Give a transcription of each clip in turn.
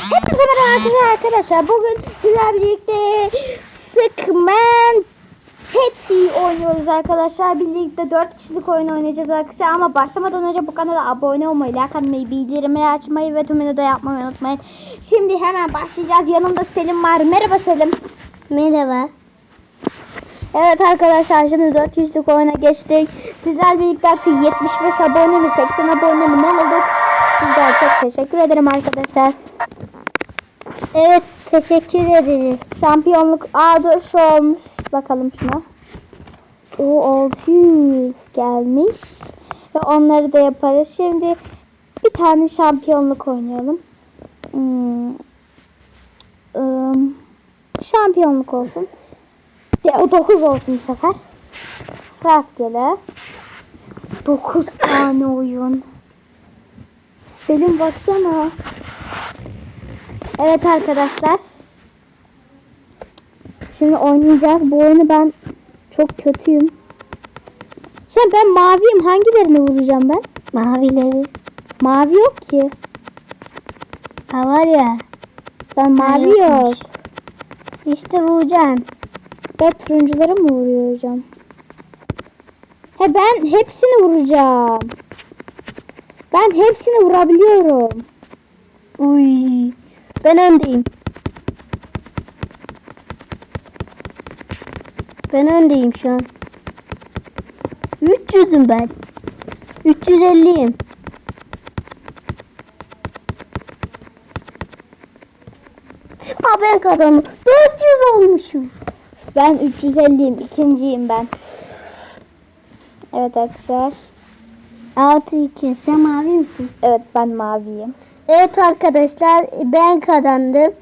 Hepinize merhaba arkadaşlar. Bugün sizlerle birlikte Sıkman Petty oynuyoruz arkadaşlar. Birlikte 4 kişilik oyun oynayacağız arkadaşlar. Ama başlamadan önce bu kanala abone olmayı, like atmayı, bildirimleri açmayı ve tümünü de yapmayı unutmayın. Şimdi hemen başlayacağız. Yanımda Selim var. Merhaba Selim. Merhaba. Evet arkadaşlar şimdi 4 kişilik oyuna geçtik. Sizlerle birlikte artık 75 abone mi 80 abone mi ne olduk? Sizlere çok teşekkür ederim arkadaşlar. Evet teşekkür ederiz. Şampiyonluk Aa dur olmuş. Bakalım şuna. O 600 gelmiş. Ve onları da yaparız. Şimdi bir tane şampiyonluk oynayalım. Hmm. ım, şampiyonluk olsun. Ya, o 9 olsun bu sefer. Rastgele. 9 tane oyun. Selim baksana. Evet arkadaşlar. Şimdi oynayacağız. Bu oyunu ben çok kötüyüm. Şimdi ben maviyim. Hangilerini vuracağım ben? Mavileri. Mavi yok ki. Ha var ya. Ben mavi yok. İşte vuracaksın. Ben turuncuları mı vuruyorum? He ben hepsini vuracağım. Ben hepsini vurabiliyorum. Uy. Ben öndeyim. Ben öndeyim şu an. 300'üm ben. 350'yim. Aa ben kazandım. 400 olmuşum. Ben 350'yim. ikinciyim ben. Evet arkadaşlar. 6 2. Sen mavi misin? Evet ben maviyim. Evet arkadaşlar ben kazandım.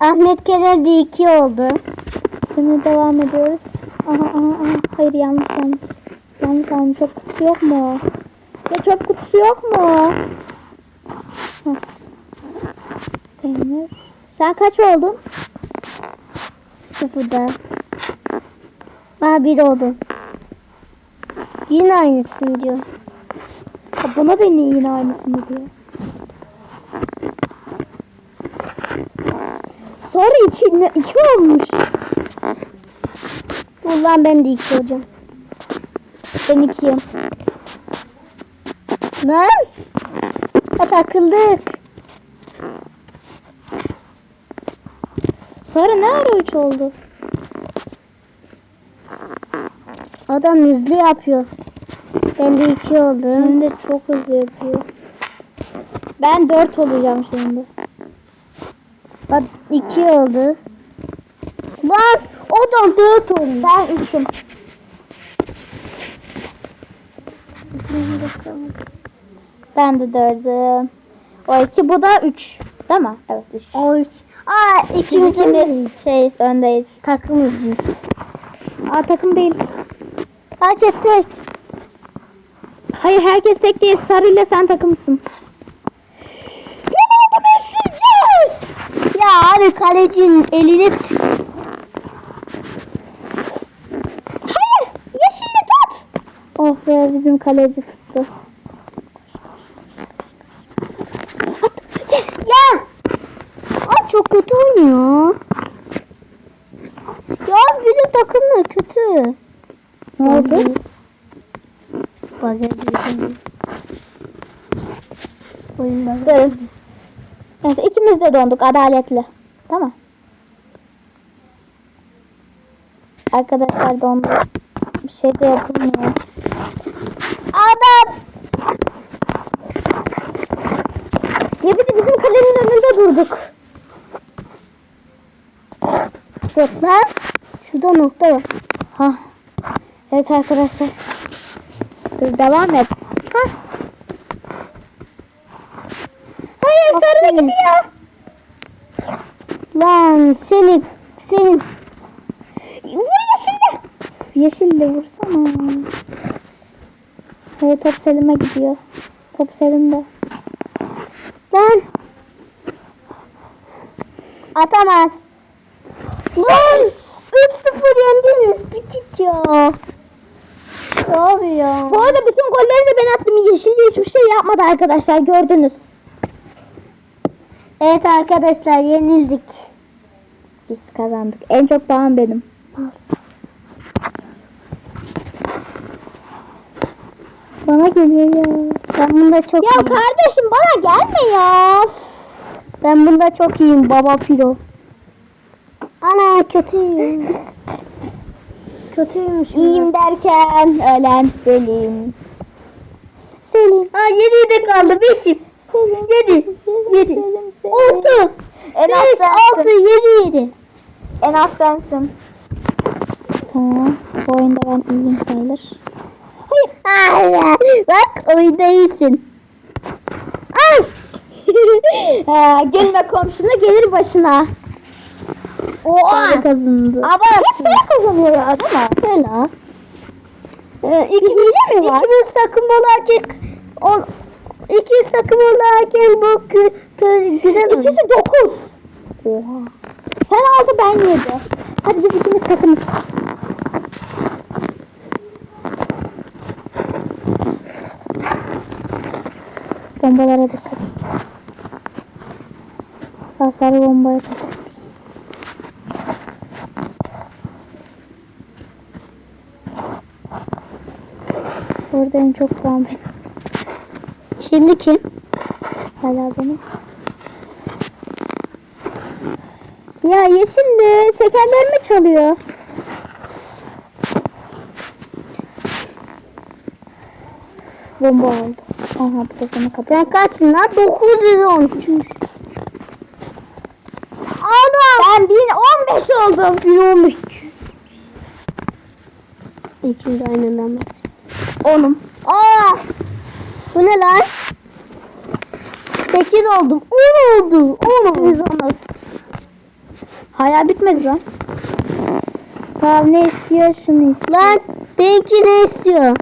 Ahmet Kerem de 2 oldu. Şimdi devam ediyoruz. Aha aha aha. Hayır yanlış yanlış. Yanlış aldım. Çöp kutusu yok mu? Ya çöp kutusu yok mu? Heh. Peynir. Sen kaç oldun? Sıfırda. Aa bir oldu. Yine aynısını diyor. Ha, buna da yine, yine aynısını diyor. Sarı içinde iki olmuş. Ulan ben de 2 hocam. Ben ikiyim. Lan. Ha, takıldık. Sarı ne ara üç oldu? Adam hızlı yapıyor. Ben de 2 oldum. Hem de çok hızlı yapıyor. Ben dört olacağım şimdi. Bak 2 oldu. Lan adam 4 olmuş. Ben üçüm. Ben de dördüm. O iki bu da üç. Değil mi? Evet üç. O 3. Aa İkimiz ikimiz şeyiz öndeyiz. takımız biz. Aa takım değil. Herkes tek. Hayır herkes tek değil. Sarıyla sen takımsın. Mesajız. Ya abi kalecinin elini. Hayır. Yeşilli tut. Oh be bizim kaleci tuttu. Yes ya. Aa, çok kötü oynuyor. Ya bizim takım da kötü. Ne oldu? Bak Oyun Durun. Evet ikimiz de donduk adaletli. Tamam. Arkadaşlar donduk. Bir şey de yapılmıyor. Adam! Ya bir de bizim kalenin önünde durduk. Dur lan. Şurada nokta var. Ha. Evet arkadaşlar. Dur devam et. Ha. Hayır sarı gidiyor. Lan seni senin Vur yeşille. Yeşille vursana. Hayır top Selim'e gidiyor. Top Selim'de. lan atamaz. Lan 3-0 yendiniz bitit ya. Abi ya. Bu arada bütün golleri de ben attım. Yeşilli hiçbir şey yapmadı arkadaşlar gördünüz. Evet arkadaşlar yenildik. Biz kazandık. En çok puan benim. Bana geliyor ya. Ben bunda çok Ya iyiyim. kardeşim bana gelme ya. Ben bunda çok iyiyim baba pilo. Ana kötüyüm. Kötüymüş. İyiyim derken ölen Selim. Selim. Ha 7'de kaldı 5'im. Selim. 7. 7. Selim, Selim. 6. En 5, az 6, sensin. 7, 7. En az sensin. Tamam. Bu oyunda ben iyiyim sayılır. Allah. Bak oyunda iyisin. Ay. ha, gelme komşuna gelir başına. Oha. Sarı kazandı. Ama Hep sarı kazanıyor ya değil mi? Fela. Ee, ikimiz mi var? İkimiz takım olarken on, ikimiz takım olarken bu güzel. İkisi dokuz. Oha. Sen altı ben yedi. Hadi biz ikimiz takımız. Bombalara dikkat. Hasarı bombaya takıl. Orada en çok puan benim. Şimdi kim? Hala benim. Ya yeşil de şekerlerimi çalıyor. Bomba oldu. Aha bu da sana kapat. Sen kaçsın lan? 913. Adam. Ben 1015 oldum. 1015. İkimiz aynı anda bak. Bu ne lan? 8 oldum. 10 oldu. 10 Biz onuz. Hala bitmedi lan. Tamam ne istiyor şunu istiyor. Lan benimki ne istiyor?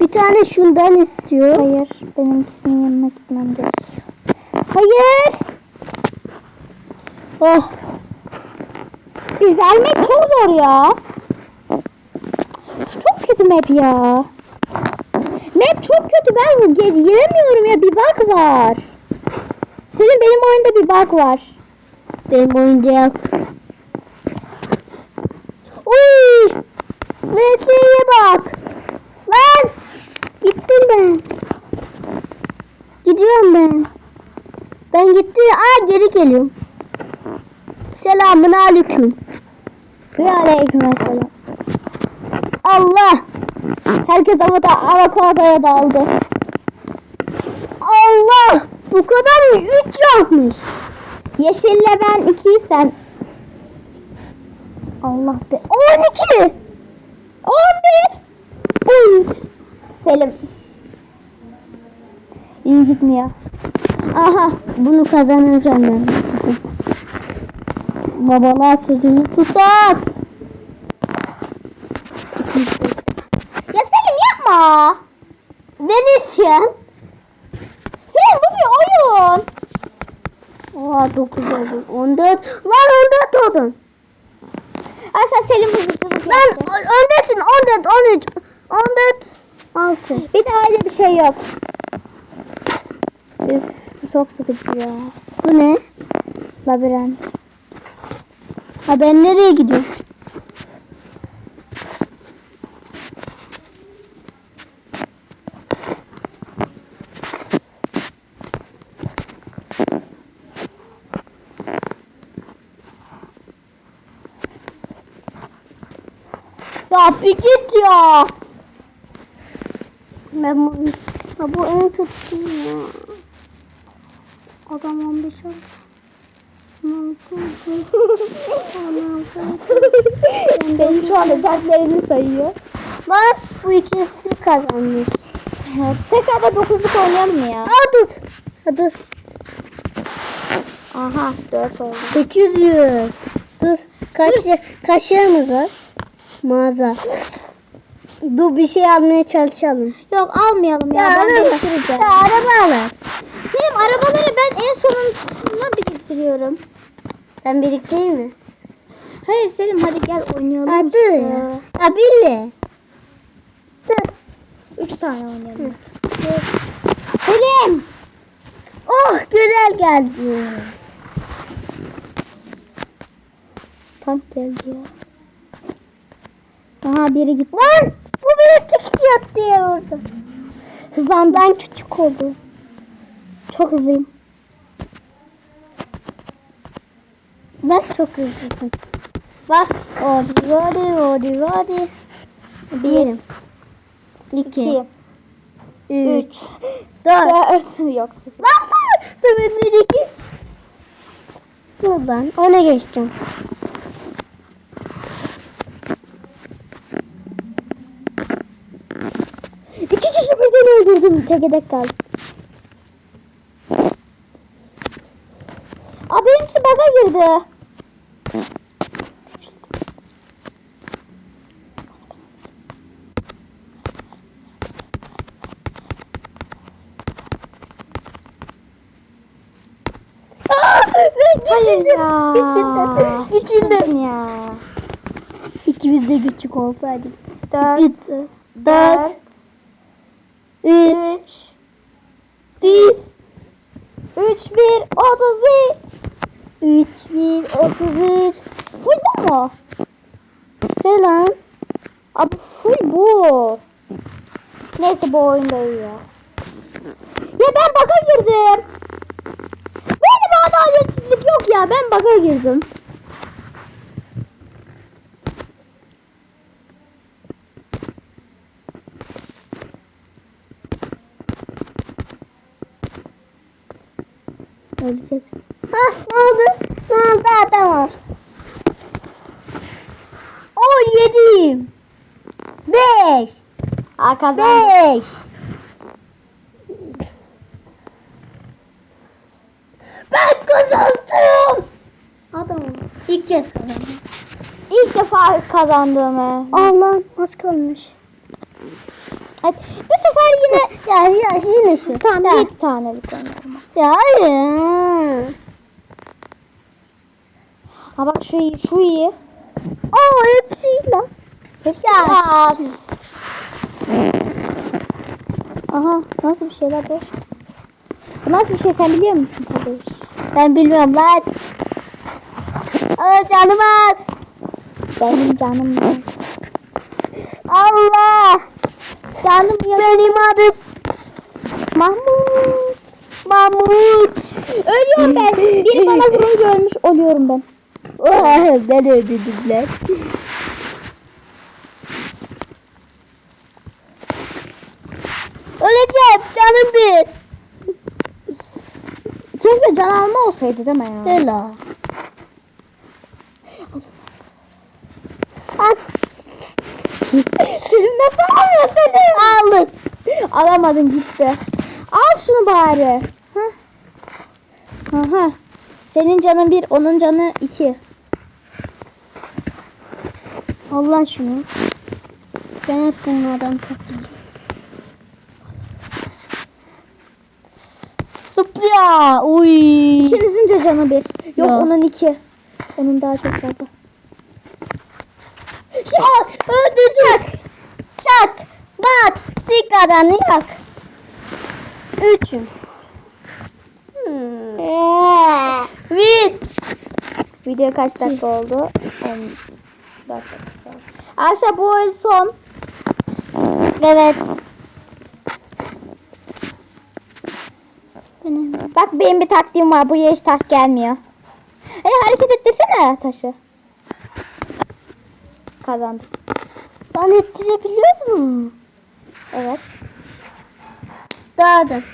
Bir tane şundan istiyor. Hayır benimkisinin yanına gitmem gerekiyor. Hayır. Oh. Biz gelmek çok zor ya. Üf, Çok kötü map ya. Map çok kötü. Ben giremiyorum ya. Bir bug var. Senin benim oyunda bir bug var. Benim oyuncak. Uy! Vesi'ye bak. Lan! Gittim ben. Gidiyorum ben. Ben gittim. Aa geri geliyorum. Selamun aleyküm. Ve aleyküm. Allah! Herkes havada avokadoya daldı. Allah! Bu kadar mı? Üç yapmış. Yeşille ben ikiysen. Allah be. 12! 11. 13. Selim. İyi gitmiyor. Aha bunu kazanacağım ben. Babalar sözünü tutar. Ya Yapma. Venedya. Selim bu bir oyun. Oha 9 oldum. 14. Lan 14 oldum. Aşağı Selim hızlı Lan öndesin 14 13 14 6. Bir daha öyle bir şey yok. Üf, bu çok sıkıcı ya. Bu ne? Labirent. Ha ben nereye gidiyorum? Bir git ya. Ben bu, ya bu en kötüsü ya. Adam 15 oldu. Selim şu anda dertlerini sayıyor. Lan bu ikisi kazanmış. Evet, tekrar da dokuzluk oynayalım mı ya? Aa dur. Ha, dur. Aha dört oldu. 800. Dur. Kaç kaşığımız var? Mağaza. Dur bir şey almaya çalışalım. Yok almayalım ya. Ya, ben araba- biriktireceğim. Ya araba alır. Selim arabaları ben en sonuna biriktiriyorum. Ben biriktireyim mi? Hayır Selim hadi gel oynayalım. Ha dur ya. Ha Billy. Dur. Üç tane oynayalım. Selim. Oh geldi. Tank geldi ya. Aha biri gitti. Lan bu beni tıkışıyor diye vurdu. Hızlandan küçük oldu. Çok hızlıyım. Ben çok hızlısın. Bak odi odi odi odi. Bir. iki. Üç. Dört. Dört. Yoksa. Nasıl? Sıvırları geç. Dur lan ona geçeceğim. Öldüm tek edek kaldım. Aa benimkisi baga girdi. Geçildim. Geçildim. Geçildim ya. İkimiz de küçük olsaydık. Dört. Üç. Dört. dört 3 1 3 1 31 3 1 31 Full bu mu? He lan. Abi full bu. Neyse bu oyunda iyi ya. Ya ben baka girdim. Böyle bir adaletsizlik yok ya. Ben baka girdim. Öleceksin. Hah ne oldu? Ne oldu adam var. O yediyim. Beş. Aa kazandım. Beş. Ben kazandım. Adam ilk kez kazandım. İlk defa kazandığımı. Allah az kalmış. Evet. Bu sefer yine Ya ya yine şu. tamam Ya. 7 tanelik oynayalım. Ya hayır. Ha bak şu iyi, şu iyi. Aa hepsi iyi lan. Hepsi Ya. Aha nasıl bir şey la bu? Bu nasıl bir şey sen biliyor musun kardeş? Ben bilmiyorum lan. Aa canım az. Benim canım. Allah. Canım. Benim adım Mahmut. Mahmut. Ölüyorum ben. Biri bana vurunca ölmüş oluyorum ben. ben öldürdüm lan. Öleceğim canım bir. Keşke can alma olsaydı değil mi ya? Hela. Al. Sizin seni? Alın. Alamadın gitti. Al şunu bari. Hah. Aha. Senin canın bir, onun canı iki. Allah şunu. Ben hep bunlardan toplayacağım. Zıplıyor. Uy. İkinizin de canı bir. Yok Ya. onun iki. Onun daha çok fazla. Aa, öldürecek. Çak. Bat. Sigaranı yak. Üçüm. Hmm. Bir. Video kaç dakika oldu? 10 dakika. Arşa bu el son. Evet. Bak benim bir taktiğim var. Buraya hiç taş gelmiyor. E hareket ettirsene taşı. Kazandım. Ben ettirebiliyor mu? Evet. Dağdım.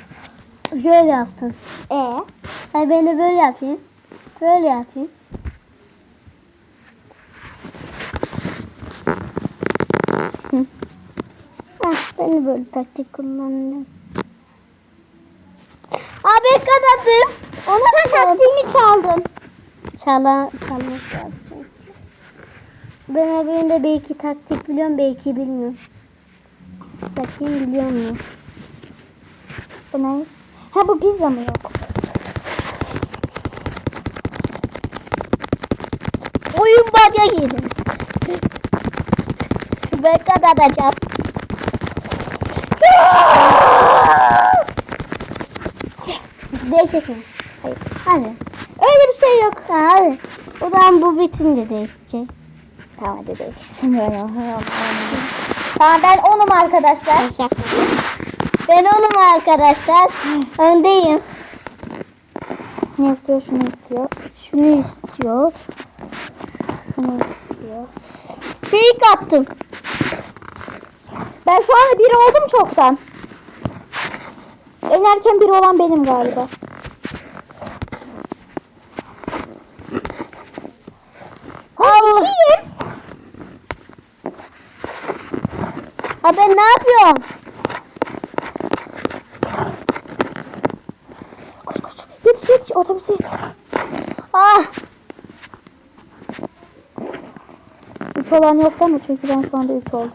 Şöyle yaptın. E Hayır ben de böyle yapayım. Böyle yapayım. Hı. Ah, ben de böyle taktik kullanıyorum. Abi kazandım. Ona da taktiğimi çaldın. Çala, çalmak lazım. Ben öbüründe belki taktik biliyorum, belki bilmiyorum. Bakayım biliyor mu? Bu ne? Ha bu pizza mı yok? Oyun bug'a girdim. Ben kazanacağım. Yes. Değişik? Hayır. Hadi. Öyle bir şey yok. Hadi. O zaman bu bitince değişecek. Tamam hadi değişsin. tamam ben onum arkadaşlar. Ben onum arkadaşlar. Öndeyim. Ne istiyor? Şunu istiyor. Şunu istiyor. Şunu istiyor. Fake attım. Ben şu anda biri oldum çoktan. En erken biri olan benim galiba. Allah. İkiyim. Ha ben ne yapıyorum? Koş koş. Yetiş yetiş. Otobüse yetiş. Ah. Üç olan yok değil mi? Çünkü ben şu anda üç oldum.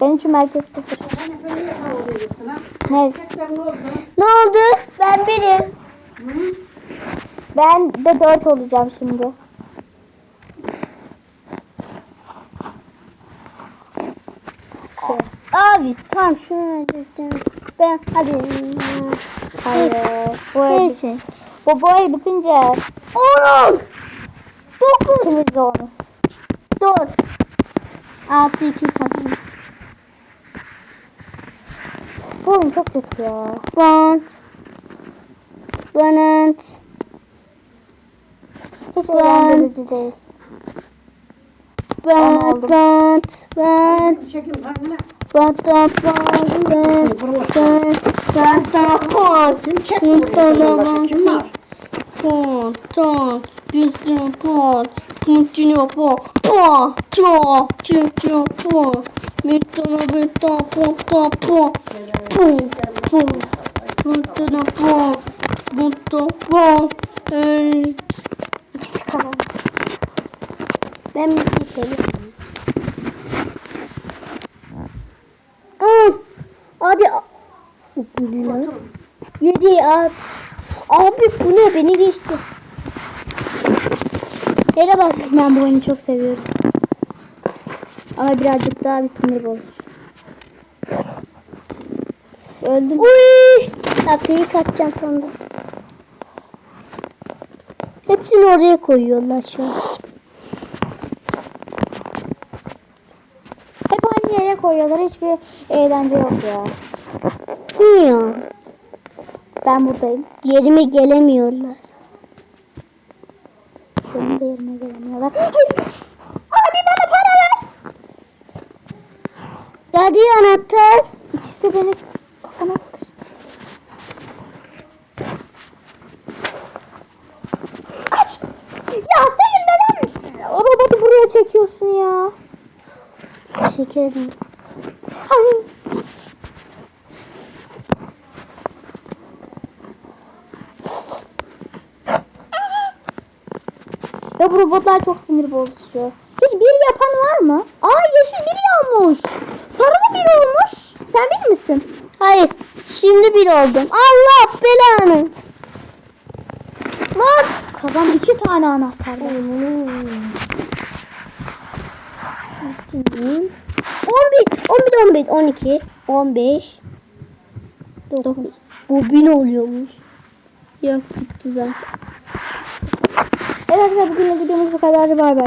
Benim için merkez sıfır. Ne? Ne oldu? Ben birim. Ben de dört olacağım şimdi. Abi tamam şunu öldürdüm. Ben hadi. Hayır. Bu ay, Neyse. bu, bu ay bitince Oğlum. Dokuz. ikimiz de onuz. Dört. Altı iki. Bu oyun çok kötü ya. Bant. Banant. Hiç eğlenceli değil. Bant. Bant. Bant. Çekim anne. Bant. Bant. Bant. Kim bunu başka kim var? Pont, ton, pont, continua pont, pont, ton, ton, ton, pont, maintenant, maintenant, pont, pont, pont, pont, pont, maintenant, pont, maintenant, pont, Hey. İkisi kalan. Ben bir şey söyleyeyim. Aa, hadi. Bu ne lan? Yedi at. Abi bu ne? Beni geçti. Yere bak. Ben bu oyunu çok seviyorum. Ama birazcık daha bir sinir bozucu. Öldüm. Uy! Fake atacağım sonunda. Hepsini oraya koyuyorlar şu an. Hep aynı yere koyuyorlar. Hiçbir eğlence yok ya. Ya. Ben buradayım. Yerime gelemiyorlar. Benim de yerime gelemiyorlar. Abi bana para ver. Hadi anahtar. İkisi de beni kafama sıkıştı. Kaç. Ya Selim neden robotu buraya çekiyorsun ya? Şekerim. Ay. Ya robotlar çok sinir bozucu. Hiç bir yapan var mı? Aa yeşil biri olmuş. Sarılı biri olmuş. Sen bir misin? Hayır. Şimdi bir oldum. Allah belanı. Lan kazan iki tane anahtar var. 11, 11, 11, 12, 15, 9. Bu bin oluyormuş. Yok bitti zaten. Arkadaşlar bugünlük videomuz bu kadardı. Bay bay.